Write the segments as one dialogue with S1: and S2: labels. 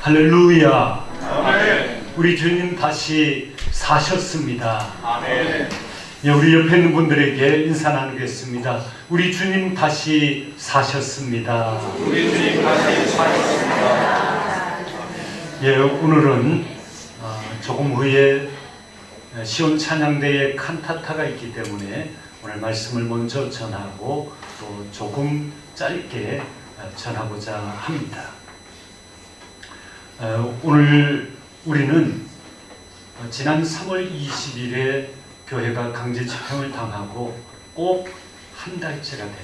S1: 할렐루야.
S2: 아멘.
S1: 우리 주님 다시 사셨습니다.
S2: 아멘.
S1: 예, 우리 옆에 있는 분들에게 인사 나누겠습니다. 우리 주님 다시 사셨습니다.
S2: 우리 주님 다시 사셨습니다.
S1: 예, 오늘은 어, 조금 후에 시온 찬양대에 칸타타가 있기 때문에 오늘 말씀을 먼저 전하고 또 조금 짧게 어, 전하고자 합니다. 어, 오늘 우리는 어, 지난 3월 20일에 교회가 강제 집행을 당하고 꼭 한 달째가 된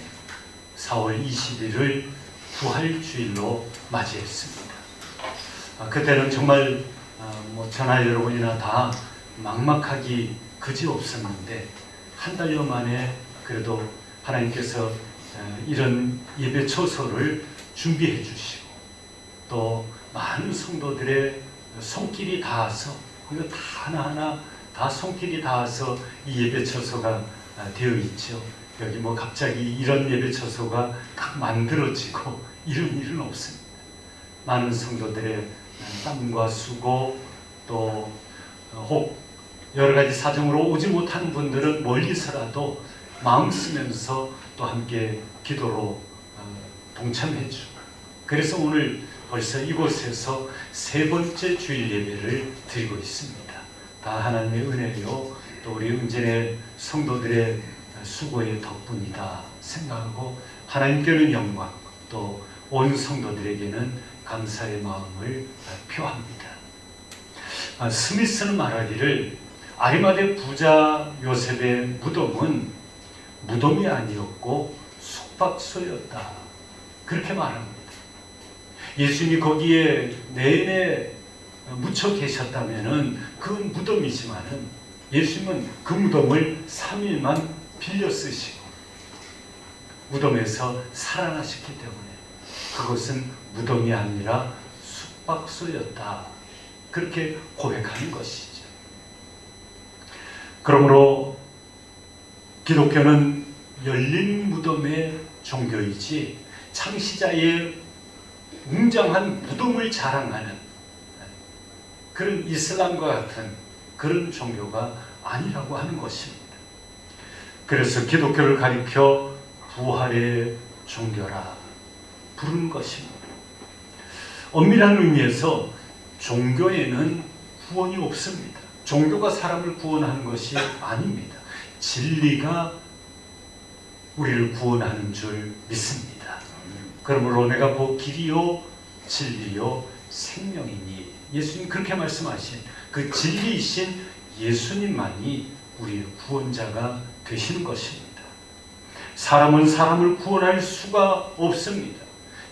S1: 4월 20일을 부활주일로 맞이했습니다. 아, 그때는 정말 아, 뭐 전화 여러분이나 다 막막하기 그지 없었는데 한 달여 만에 그래도 하나님께서 어, 이런 예배 초소를 준비해 주시고 또 많은 성도들의 손길이 닿아서 이거 다 하나하나 다 손길이 닿아서 이 예배 처소가 아, 되어 있죠. 여기 뭐 갑자기 이런 예배 처소가 딱 만들어지고 이런 일은 없습니다. 많은 성도들의 땀과 수고 또 혹 여러 가지 사정으로 오지 못하는 분들은 멀리서라도 마음 쓰면서 또 함께 기도로 어, 동참해 주고 그래서 오늘 벌써 이곳에서 세 번째 주일 예배를 드리고 있습니다. 다 하나님의 은혜요 또 우리 은진의 성도들의 수고의 덕분이다 생각하고 하나님께는 영광 또 온 성도들에게는 감사의 마음을 표합니다. 아, 스미스는 말하기를 아리마대 부자 요셉의 무덤은 무덤이 아니었고 숙박소였다. 그렇게 말합니다. 예수님이 거기에 내내 묻혀 계셨다면은 그건 무덤이지만은 예수님은 그 무덤을 3일만 빌려 쓰시고 무덤에서 살아나셨기 때문에 그것은 무덤이 아니라 숙박소였다. 그렇게 고백하는 것이죠. 그러므로 기독교는 열린 무덤의 종교이지 창시자의 웅장한 무덤을 자랑하는 그런 이슬람과 같은 그런 종교가 아니라고 하는 것입니다. 그래서 기독교를 가리켜 부활의 종교라 부르는 것입니다. 엄밀한 의미에서 종교에는 구원이 없습니다. 종교가 사람을 구원하는 것이 아닙니다. 진리가 우리를 구원하는 줄 믿습니다. 그러므로 내가 곧 길이요 진리요 생명이니 예수님 그렇게 말씀하신 그 진리이신 예수님만이 우리의 구원자가 되시는 것입니다. 사람은 사람을 구원할 수가 없습니다.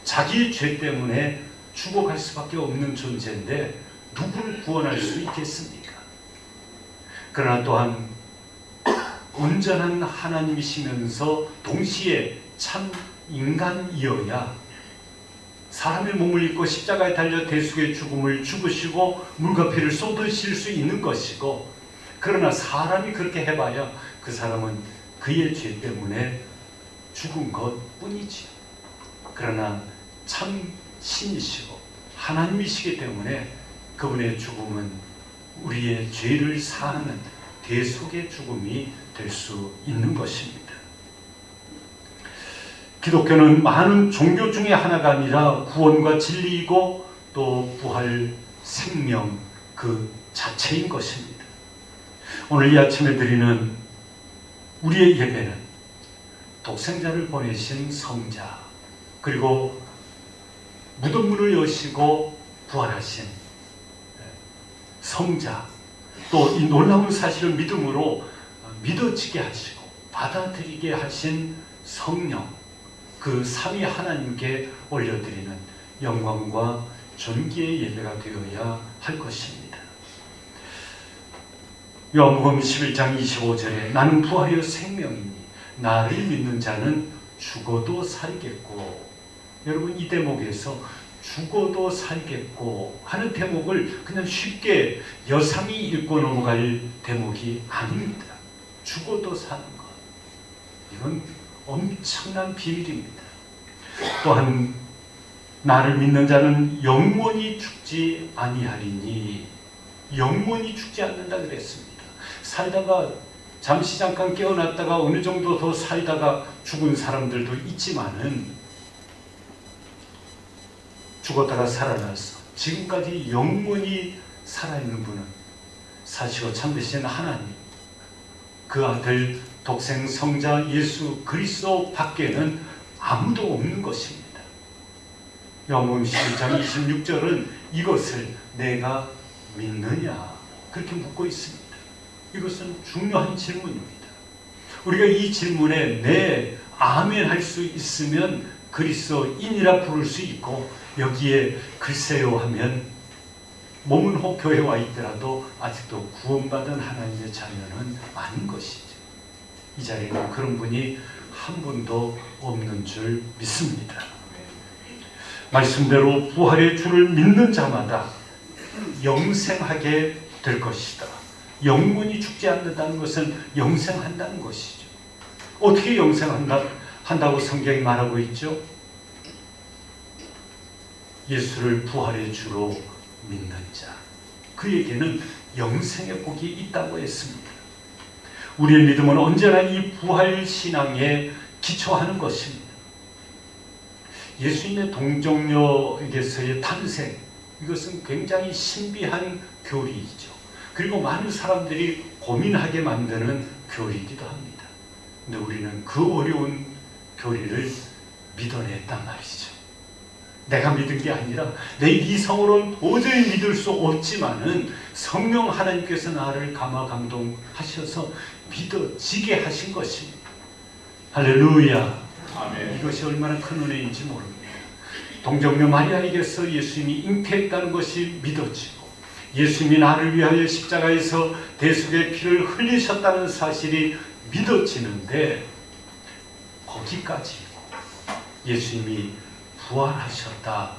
S1: 자기 죄 때문에 죽어갈 수밖에 없는 존재인데 누구를 구원할 수 있겠습니까? 그러나 또한 온전한 하나님이시면서 동시에 참 인간이어야 사람의 몸을 입고 십자가에 달려 대속의 죽음을 죽으시고 물과 피를 쏟으실 수 있는 것이고 그러나 사람이 그렇게 해봐야 그 사람은 그의 죄 때문에 죽은 것 뿐이지요. 그러나 참 신이시고 하나님이시기 때문에 그분의 죽음은 우리의 죄를 사하는 대속의 죽음이 될 수 있는 것입니다. 기독교는 많은 종교 중에 하나가 아니라 구원과 진리이고 또 부활 생명 그 자체인 것입니다. 오늘 이 아침에 드리는 우리의 예배는 독생자를 보내신 성자 그리고 무덤 문을 여시고 부활하신 성자 또 이 놀라운 사실을 믿음으로 믿어지게 하시고 받아들이게 하신 성령 그 삼위 하나님께 올려드리는 영광과 존귀의 예배가 되어야 할 것입니다. 요한복음 11장 25절에 나는 부활이요 생명이니 나를 믿는 자는 죽어도 살겠고 여러분 이 대목에서 죽어도 살겠고 하는 대목을 그냥 쉽게 여상이 읽고 넘어갈 대목이 아닙니다. 죽어도 사는 것. 이건 엄청난 비밀입니다. 또한 나를 믿는 자는 영원히 죽지 아니하리니 영원히 죽지 않는다 그랬습니다. 살다가 잠시 잠깐 깨어났다가 어느 정도 더 살다가 죽은 사람들도 있지만은 죽었다가 살아나서 지금까지 영원히 살아있는 분은 사시고 참되신 하나님 그 아들 독생 성자 예수 그리스도 밖에는 아무도 없는 것입니다. 요한복음 11장 26절은 이것을 내가 믿느냐 그렇게 묻고 있습니다. 이것은 중요한 질문입니다. 우리가 이 질문에 네 아멘 할 수 있으면 그리스도인이라 부를 수 있고 여기에 글쎄요 하면 몸은 혹 교회 와 있더라도 아직도 구원받은 하나님의 자녀는 아닌 것이죠. 이 자리에는 그런 분이 한 분도 없는 줄 믿습니다. 말씀대로 부활의 주를 믿는 자마다 영생하게 될 것이다. 영원히 죽지 않는다는 것은 영생한다는 것이죠. 어떻게 영생한다 한다고 성경이 말하고 있죠? 예수를 부활의 주로 믿는 자. 그에게는 영생의 복이 있다고 했습니다. 우리의 믿음은 언제나 이 부활 신앙에 기초하는 것입니다. 예수님의 동정녀에게서의 탄생, 이것은 굉장히 신비한 교리이죠. 그리고 많은 사람들이 고민하게 만드는 교리이기도 합니다. 근데 우리는 그 어려운 교리를 믿어냈단 말이죠. 내가 믿은 게 아니라 내 이성으로는 도저히 믿을 수 없지만은 성령 하나님께서 나를 감화 감동하셔서 믿어지게 하신 것입니다. 할렐루야.
S2: 아멘.
S1: 이것이 얼마나 큰 은혜인지 모릅니다. 동정녀 마리아에게서 예수님이 잉태했다는 것이 믿어지고 예수님이 나를 위하여 십자가에서 대속의 피를 흘리셨다는 사실이 믿어지는데 거기까지 예수님이 부활하셨다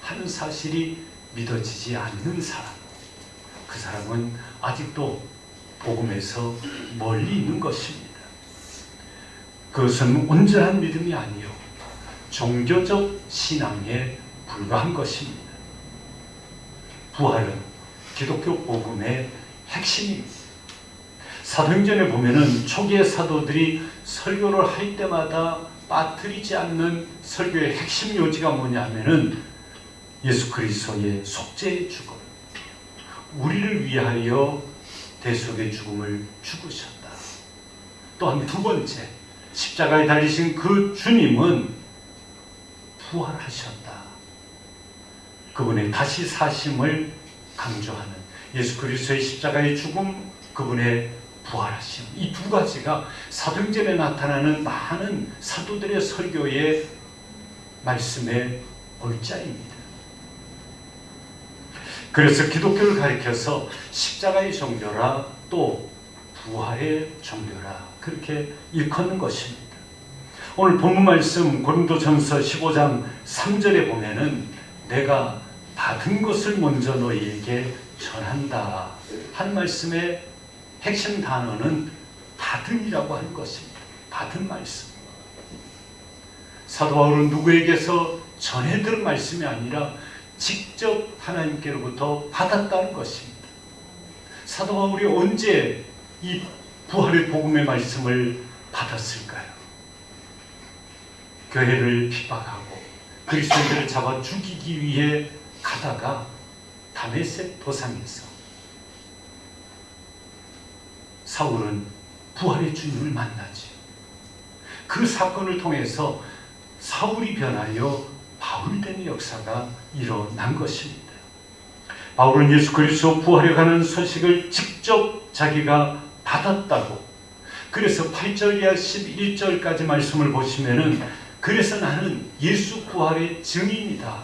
S1: 하는 사실이 믿어지지 않는 사람 그 사람은 아직도 복음에서 멀리 있는 것입니다. 그것은 온전한 믿음이 아니요 종교적 신앙에 불과한 것입니다. 부활은 기독교 복음의 핵심입니다. 사도행전에 보면은 초기의 사도들이 설교를 할 때마다 빠뜨리지 않는 설교의 핵심 요지가 뭐냐면은 예수 그리스도의 속죄의 죽음, 우리를 위하여 대속의 죽음을 죽으셨다. 또한 두 번째, 십자가에 달리신 그 주님은 부활하셨다. 그분의 다시 사심을 강조하는 예수 그리스도의 십자가의 죽음, 그분의 부활하심. 이 두 가지가 사도행전에 나타나는 많은 사도들의 설교의 말씀의 골자입니다. 그래서 기독교를 가리켜서 십자가의 종교라 또 부활의 종교라 그렇게 일컫는 것입니다. 오늘 본문 말씀 고린도전서 15장 3절에 보면은 내가 받은 것을 먼저 너희에게 전한다 한 말씀의 핵심 단어는 받음이라고 하는 것입니다. 받은 말씀. 사도 바울은 누구에게서 전해 들은 말씀이 아니라 직접 하나님께로부터 받았다는 것입니다. 사도 바울이 언제 이 부활의 복음의 말씀을 받았을까요? 교회를 핍박하고 그리스도인들을 잡아 죽이기 위해 가다가 다메섹 도상에서 사울은 부활의 주님을 만나지. 그 사건을 통해서 사울이 변하여 바울된 역사가 일어난 것입니다. 바울은 예수 그리스도 부활에 관한 소식을 직접 자기가 받았다고. 그래서 8절 이하 11절까지 말씀을 보시면은 그래서 나는 예수 부활의 증인이다.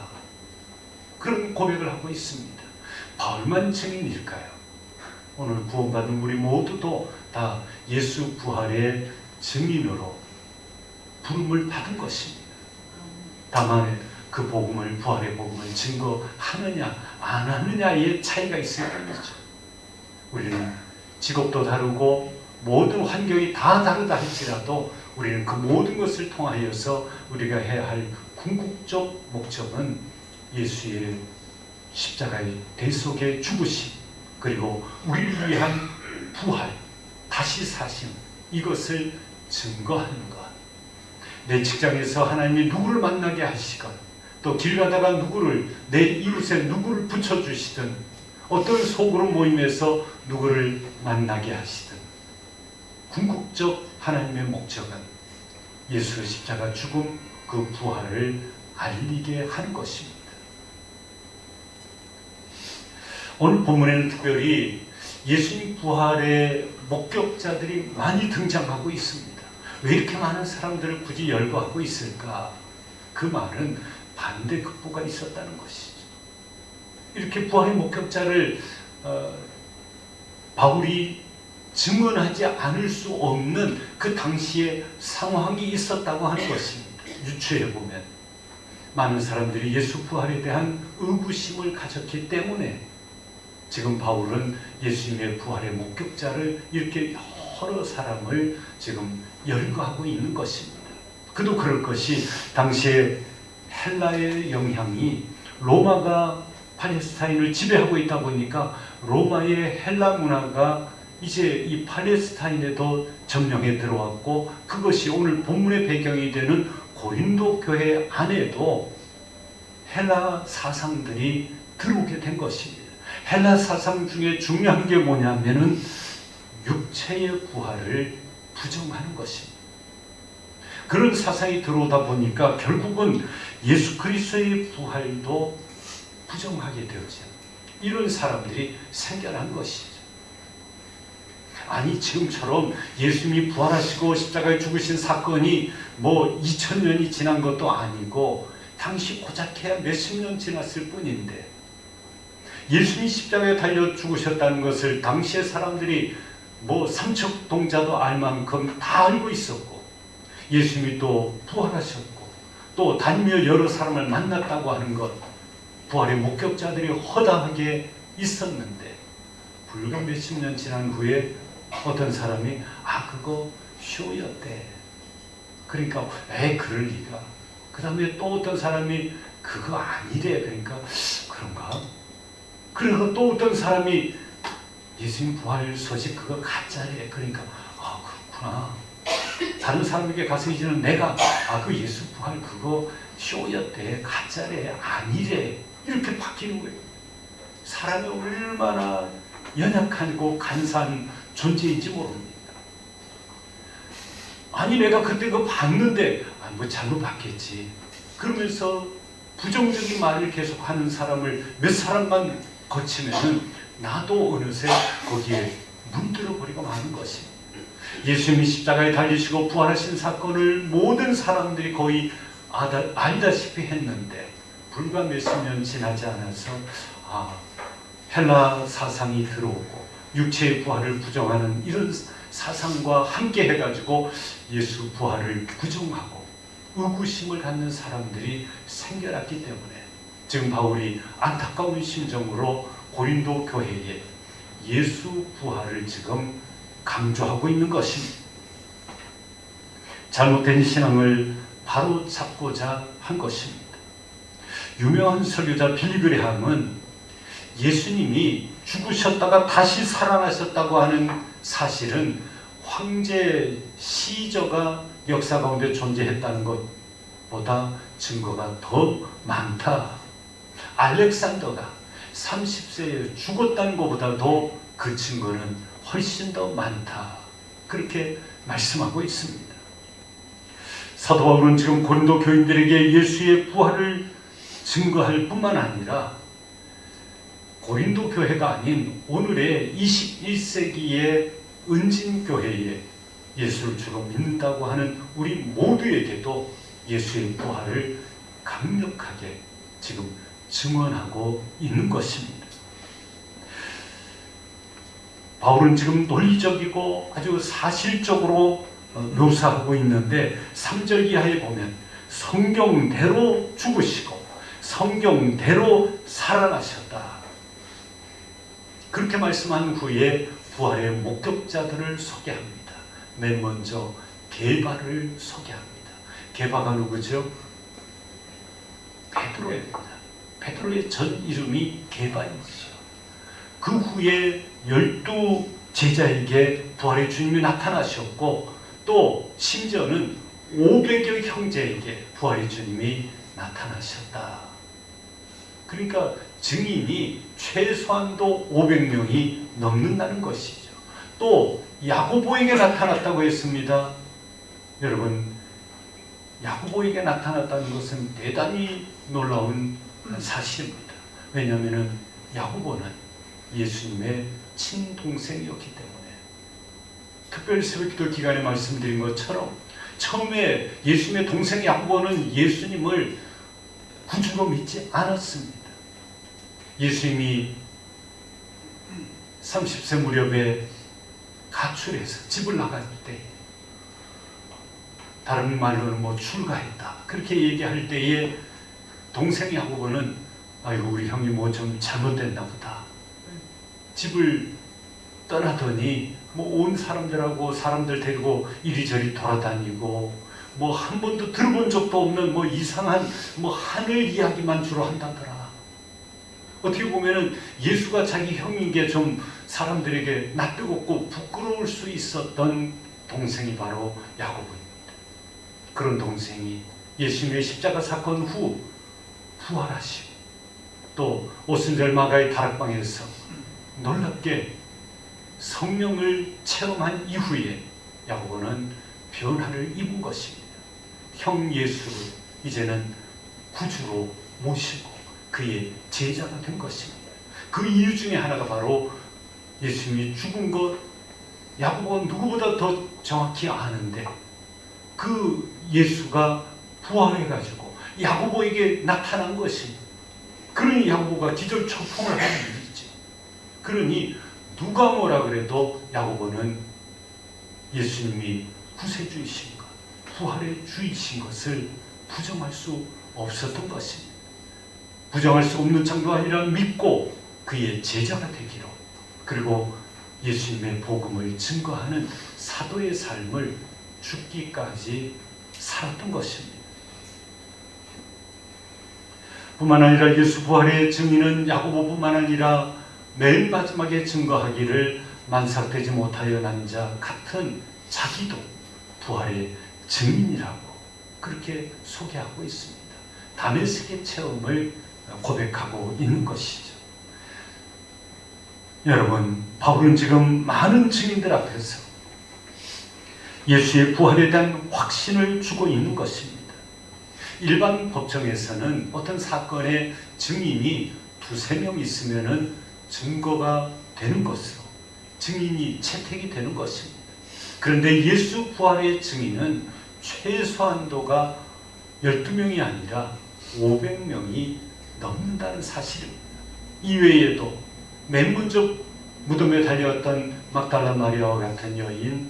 S1: 그런 고백을 하고 있습니다. 바울만 증인일까요? 오늘 구원받은 우리 모두도 다 예수 부활의 증인으로 부름을 받은 것입니다. 다만 그 복음을 부활의 복음을 증거하느냐 안 하느냐의 차이가 있을 뿐이죠. 우리는 직업도 다르고 모든 환경이 다 다르다 할지라도 우리는 그 모든 것을 통하여서 우리가 해야 할 궁극적 목적은 예수의 십자가의 대속의 죽으심 그리고 우리를 위한 부활 다시 사심 이것을 증거하는 것. 내 직장에서 하나님이 누구를 만나게 하시건 또 길 가다가 누구를 내 이웃에 누구를 붙여주시든 어떤 소그룹 모임에서 누구를 만나게 하시든 궁극적 하나님의 목적은 예수의 십자가 죽음 그 부활을 알리게 하는 것입니다. 오늘 본문에는 특별히 예수님 부활의 목격자들이 많이 등장하고 있습니다. 왜 이렇게 많은 사람들을 굳이 열거하고 있을까? 그 말은 반대 극보가 있었다는 것이죠. 이렇게 부활의 목격자를 어, 바울이 증언하지 않을 수 없는 그 당시의 상황이 있었다고 하는 것입니다. 유추해 보면 많은 사람들이 예수 부활에 대한 의구심을 가졌기 때문에 지금 바울은 예수님의 부활의 목격자를 이렇게 여러 사람을 지금 열거하고 있는 것입니다. 그도 그럴 것이 당시에 헬라의 영향이 로마가 팔레스타인을 지배하고 있다 보니까 로마의 헬라 문화가 이제 이 팔레스타인에도 점령해 들어왔고 그것이 오늘 본문의 배경이 되는 고린도 교회 안에도 헬라 사상들이 들어오게 된 것입니다. 헬라 사상 중에 중요한 게 뭐냐면은 육체의 부활을 부정하는 것입니다. 그런 사상이 들어오다 보니까 결국은 예수 그리스도의 부활도 부정하게 되었죠. 이런 사람들이 생겨난 것이죠. 아니 지금처럼 예수님이 부활하시고 십자가에 죽으신 사건이 뭐 2000년이 지난 것도 아니고 당시 고작 해야 몇십 년 지났을 뿐인데 예수님이 십자가에 달려 죽으셨다는 것을 당시의 사람들이 뭐 삼척동자도 알 만큼 다 알고 있었고 예수님이 또 부활하셨고 또 다니며 여러 사람을 만났다고 하는 것 부활의 목격자들이 허다하게 있었는데 불과 몇십 년 지난 후에 어떤 사람이 아 그거 쇼였대. 그러니까 에 그럴 리가. 그 다음에 또 어떤 사람이 그거 아니래. 그러니까 그런가 그리고 또 어떤 사람이 예수님 부활 소식 그거 가짜래. 그러니까 아 그렇구나. 다른 사람에게 가서 이제는 내가 아 그 예수 부활 그거 쇼였대. 가짜래. 아니래. 이렇게 바뀌는 거예요. 사람이 얼마나 연약하고 간사한 존재인지 모릅니다. 아니 내가 그때 그거 봤는데 아, 뭐 잘못 봤겠지. 그러면서 부정적인 말을 계속하는 사람을 몇 사람만 거치면은 나도 어느새 거기에 문들어 버리고 마는 것입니다. 예수님이 십자가에 달리시고 부활하신 사건을 모든 사람들이 거의 아다, 알다시피 했는데 불과 몇십 년 지나지 않아서 아 헬라 사상이 들어오고 육체의 부활을 부정하는 이런 사상과 함께 해가지고 예수 부활을 부정하고 의구심을 갖는 사람들이 생겨났기 때문에 지금 바울이 안타까운 심정으로 고린도 교회에 예수 부활을 지금 강조하고 있는 것입니다. 잘못된 신앙을 바로 잡고자 한 것입니다. 유명한 설교자 빌리그레함은 예수님이 죽으셨다가 다시 살아나셨다고 하는 사실은 황제 시저가 역사 가운데 존재했다는 것보다 증거가 더 많다. 알렉산더가 30세에 죽었다는 것보다도 그 증거는 훨씬 더 많다. 그렇게 말씀하고 있습니다. 사도 바울은 지금 고린도 교인들에게 예수의 부활을 증거할 뿐만 아니라 고린도 교회가 아닌 오늘의 21세기의 은진 교회에 예수를 주로 믿는다고 하는 우리 모두에게도 예수의 부활을 강력하게 지금 증언하고 있는 것입니다. 바울은 지금 논리적이고 아주 사실적으로 어, 묘사하고 있는데 3절 이하에 보면 성경대로 죽으시고 성경대로 살아나셨다. 그렇게 말씀한 후에 부활의 목격자들을 소개합니다. 맨 먼저 게바를 소개합니다. 게바가 누구죠? 베드로입니다. 베드로의 전 이름이 게바이죠. 그 후에 열두 제자에게 부활의 주님이 나타나셨고 또 심지어는 500여 형제에게 부활의 주님이 나타나셨다. 그러니까 증인이 최소한도 500명이 넘는다는 것이죠. 또 야고보에게 나타났다고 했습니다. 여러분 야고보에게 나타났다는 것은 대단히 놀라운 사실입니다. 왜냐하면 야고보는 예수님의 친동생이었기 때문에 특별히 새벽기도 기간에 말씀드린 것처럼 처음에 예수님의 동생 야고보는 예수님을 구주로 믿지 않았습니다. 예수님이 30세 무렵에 가출해서 집을 나갈 때 다른 말로는 뭐 출가했다 그렇게 얘기할 때에 동생 야고보는 아이고 우리 형이 뭐 좀 잘못됐나 보다 집을 떠나더니 뭐 온 사람들하고 사람들 데리고 이리저리 돌아다니고 뭐 한 번도 들어본 적도 없는 뭐 이상한 뭐 하늘 이야기만 주로 한다더라. 어떻게 보면은 예수가 자기 형인 게 좀 사람들에게 낯뜨겁고 부끄러울 수 있었던 동생이 바로 야고보입니다. 그런 동생이 예수님의 십자가 사건 후 부활하시고 또 오순절마가의 다락방에서 놀랍게 성령을 체험한 이후에 야고보는 변화를 입은 것입니다. 형 예수를 이제는 구주로 모시고 그의 제자가 된 것입니다. 그 이유 중에 하나가 바로 예수님이 죽은 것 야고보는 누구보다 더 정확히 아는데 그 예수가 부활해 가지고 야고보에게 나타난 것입니다. 그러니 야고보가 기절초풍을 하는 일이죠. 그러니 누가 뭐라 그래도 야고보는 예수님이 구세주이신 것, 부활의 주이신 것을 부정할 수 없었던 것입니다. 부정할 수 없는 정도 아니라 믿고 그의 제자가 되기로 그리고 예수님의 복음을 증거하는 사도의 삶을 죽기까지 살았던 것입니다. 뿐만 아니라 예수 부활의 증인은 야고보뿐만 아니라 맨 마지막에 증거하기를 만삭되지 못하여 난 자 같은 자기도 부활의 증인이라고 그렇게 소개하고 있습니다. 다메섹의 체험을 고백하고 있는 것이죠. 여러분, 바울은 지금 많은 증인들 앞에서 예수의 부활에 대한 확신을 주고 있는 것입니다. 일반 법정에서는 어떤 사건의 증인이 두세 명 있으면은 증거가 되는 것으로 증인이 채택이 되는 것입니다. 그런데 예수 부활의 증인은 최소한도가 12명이 아니라 500명이 넘는다는 사실입니다. 이외에도 맨 먼저 무덤에 달려왔던 막달라 마리아와 같은 여인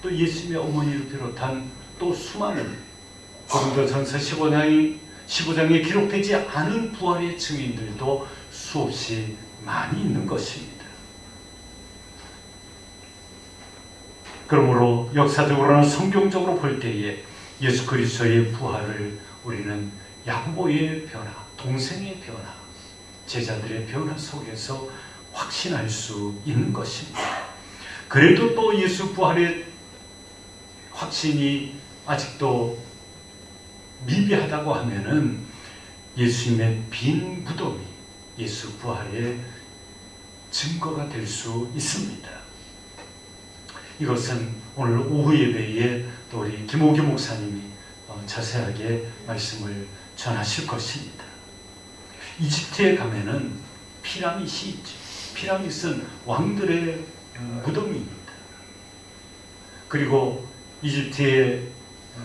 S1: 또 예수님의 어머니를 비롯한 또 수많은 고린도전서 15장이 15장에 기록되지 않은 부활의 증인들도 수없이 많이 있는 것입니다. 그러므로 역사적으로나 성경적으로 볼 때에 예수 그리스도의 부활을 우리는 야고보의 변화, 동생의 변화, 제자들의 변화 속에서 확신할 수 있는 것입니다. 그래도 또 예수 부활의 확신이 아직도 미비하다고 하면은 예수님의 빈 무덤이 예수 부활의 증거가 될 수 있습니다. 이것은 오늘 오후 예배에 또 우리 김호기 목사님이 어, 자세하게 말씀을 전하실 것입니다. 이집트에 가면은 피라밋이 있죠. 피라밋은 왕들의 어, 무덤입니다. 그리고 이집트의 어,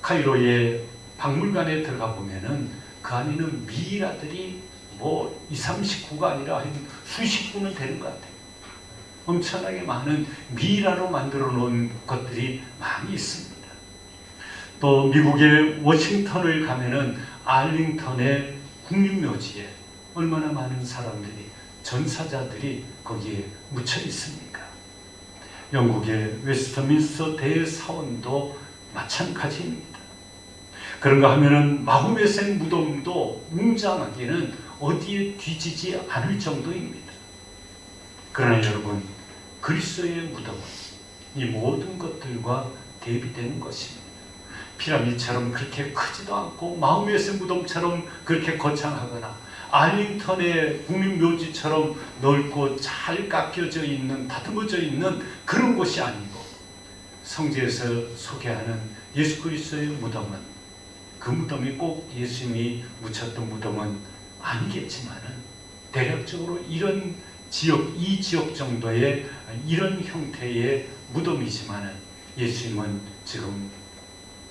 S1: 카이로의 박물관에 들어가 보면은 그 안에는 미이라들이 뭐 2, 30구가 아니라 한 수십 구는 되는 것 같아요. 엄청나게 많은 미이라로 만들어 놓은 것들이 많이 있습니다. 또 미국의 워싱턴을 가면은 알링턴의 국립묘지에 얼마나 많은 사람들이 전사자들이 거기에 묻혀 있습니까? 영국의 웨스트민스터 대사원도 마찬가지입니다. 그런가 하면은 마음의생 무덤도 웅장하기는 어디에 뒤지지 않을 정도입니다. 그러나 여러분 그리스도의 무덤은 이 모든 것들과 대비되는 것입니다. 피라미드처럼 그렇게 크지도 않고 마음의생 무덤처럼 그렇게 거창하거나 알링턴의 국립묘지처럼 넓고 잘 깎여져 있는 다듬어져 있는 그런 곳이 아니고 성지에서 소개하는 예수 그리스도의 무덤은 그 무덤이 꼭 예수님이 묻혔던 무덤은 아니겠지만은 대략적으로 이런 지역 이 지역 정도의 이런 형태의 무덤이지만은 예수님은 지금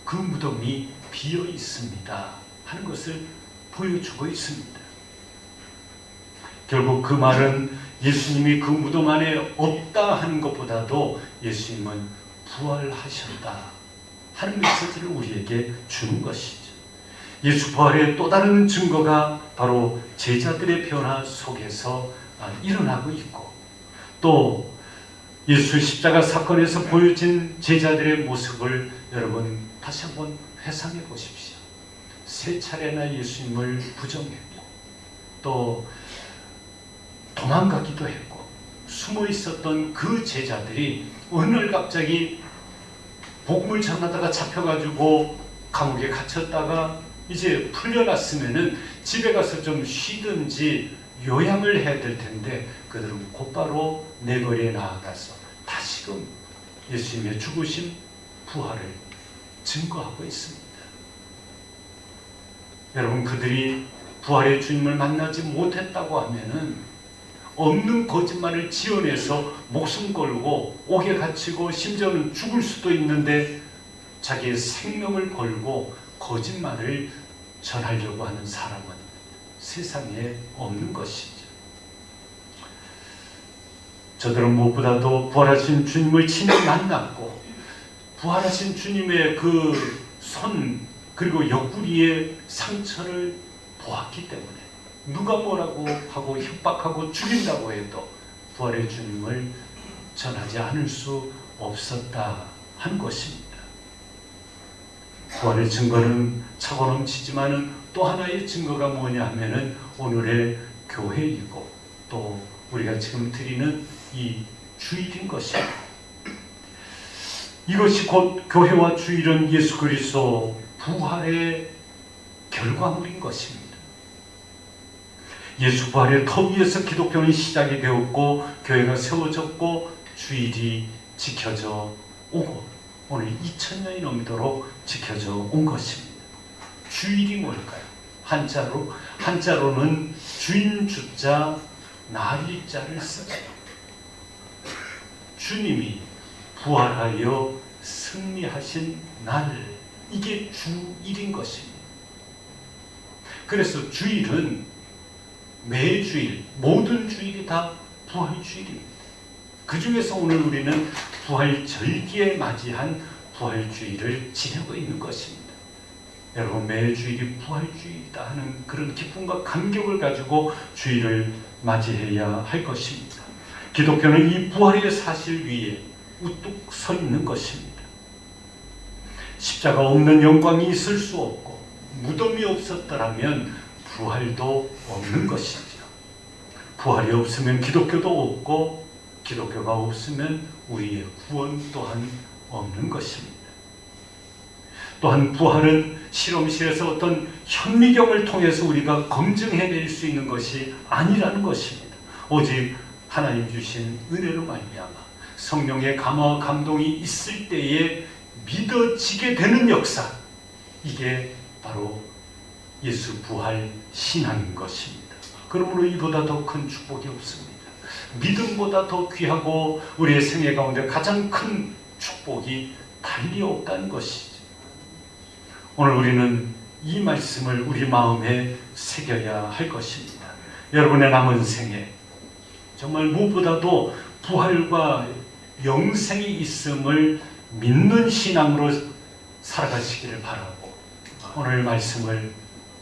S1: 그 무덤이 비어 있습니다 하는 것을 보여주고 있습니다. 결국 그 말은 예수님이 그 무덤 안에 없다 하는 것보다도 예수님은 부활하셨다 하는 메시지를 우리에게 주는 것이죠. 예수 부활의 또 다른 증거가 바로 제자들의 변화 속에서 아, 일어나고 있고 또 예수 십자가 사건에서 보여진 제자들의 모습을 여러분 다시 한번 회상해 보십시오. 세 차례나 예수님을 부정했고 또 도망가기도 했고 숨어 있었던 그 제자들이 어느 날 갑자기 복음을 전하다가 잡혀가지고 감옥에 갇혔다가 이제 풀려났으면은 집에 가서 좀 쉬든지 요양을 해야 될 텐데 그들은 곧바로 내거리에 나아가서 다시금 예수님의 죽으심 부활을 증거하고 있습니다. 여러분 그들이 부활의 주님을 만나지 못했다고 하면은 없는 거짓말을 지어내서 목숨 걸고 옥에 갇히고 심지어는 죽을 수도 있는데 자기의 생명을 걸고 거짓말을 전하려고 하는 사람은 세상에 없는 것이죠. 저들은 무엇보다도 부활하신 주님을 친히 만났고 부활하신 주님의 그 손 그리고 옆구리의 상처를 보았기 때문에 누가 뭐라고 하고 협박하고 죽인다고 해도 부활의 주님을 전하지 않을 수 없었다 한 것입니다. 부활의 증거는 차고 넘치지만은 또 하나의 증거가 뭐냐 하면은 오늘의 교회이고 또 우리가 지금 드리는 이 주일인 것입니다. 이것이 곧 교회와 주일은 예수 그리스도 부활의 결과물인 것입니다. 예수 부활의 터 위에서 기독교는 시작이 되었고 교회가 세워졌고 주일이 지켜져 오고 오늘 2000년이 넘도록 지켜져 온 것입니다. 주일이 뭘까요? 한자로 한자로는 주인 주자 날일자를 쓰죠. 주님이 부활하여 승리하신 날 이게 주일인 것입니다. 그래서 주일은 매주일 모든 주일이 다 부활 주일입니다. 그 중에서 오늘 우리는 부활 절기에 맞이한 부활 주일을 지내고 있는 것입니다. 여러분 매주일이 부활 주일이다 하는 그런 기쁨과 감격을 가지고 주일을 맞이해야 할 것입니다. 기독교는 이 부활의 사실 위에 우뚝 서 있는 것입니다. 십자가 없는 영광이 있을 수 없고 무덤이 없었더라면 부활도 없는 것이죠. 부활이 없으면 기독교도 없고 기독교가 없으면 우리의 구원 또한 없는 것입니다. 또한 부활은 실험실에서 어떤 현미경을 통해서 우리가 검증해낼 수 있는 것이 아니라는 것입니다. 오직 하나님 주신 은혜로 말미암아 성령의 감화와 감동이 있을 때에 믿어지게 되는 역사 이게 바로 예수 부활 신앙인 것입니다. 그러므로 이보다 더 큰 축복이 없습니다. 믿음보다 더 귀하고 우리의 생애 가운데 가장 큰 축복이 달리 없다는 것이죠. 오늘 우리는 이 말씀을 우리 마음에 새겨야 할 것입니다. 여러분의 남은 생에 정말 무엇보다도 부활과 영생이 있음을 믿는 신앙으로 살아가시기를 바라고 오늘 말씀을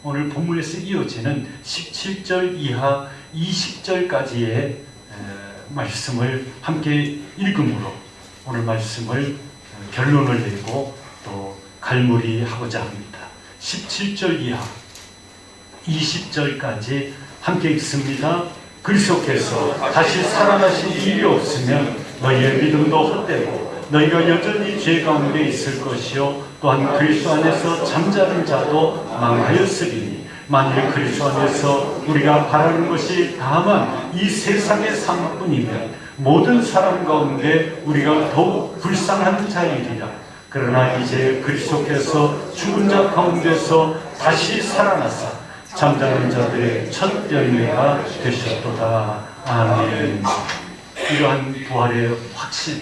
S1: 오늘 본문에서 이어지는 17절 이하 20절까지의 말씀을 함께 읽음으로 오늘 말씀을 어, 결론을 내고 또 갈무리하고자 합니다. 17절 이하 20절까지 함께 읽습니다. 그리스도께서 다시 살아나신 일이 없으면 너희의 믿음도 헛되고 너희가 여전히 죄 가운데 있을 것이요 또한 그리스도 안에서 잠자는 자도 망하였으리니 만일 그리스도 안에서 우리가 바라는 것이 다만 이 세상의 삶뿐이면 모든 사람 가운데 우리가 더욱 불쌍한 자이리라 그러나 이제 그리스도께서 죽은 자 가운데서 다시 살아나사 잠자는 자들의 첫 열매가 되셨도다. 아멘. 이러한 부활의 확신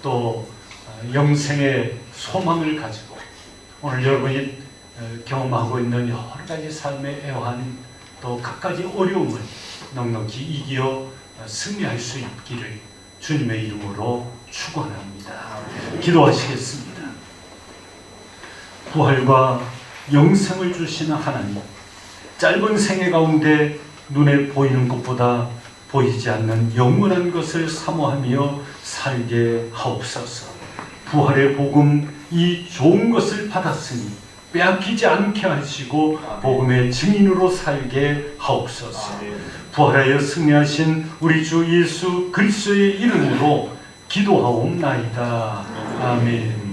S1: 또 어, 영생의 소망을 가지고 오늘 여러분이 어, 경험하고 있는 여러 가지 삶의 애환 또 각가지 어려움을 넉넉히 어, 승리할 수 있기를 주님의 이름으로 축원합니다. 기도하시겠습니다. 부활과 영생을 주시는 하나님, 짧은 생애 가운데 눈에 보이는 것보다 보이지 않는 영원한 것을 사모하며 살게 하옵소서. 부활의 복음, 이 좋은 것을 받았으니 빼앗기지 않게 하시고 복음의 증인으로 살게 하옵소서. 부활하여 승리하신 우리 주 예수 그리스도의 이름으로 기도하옵나이다. 아멘.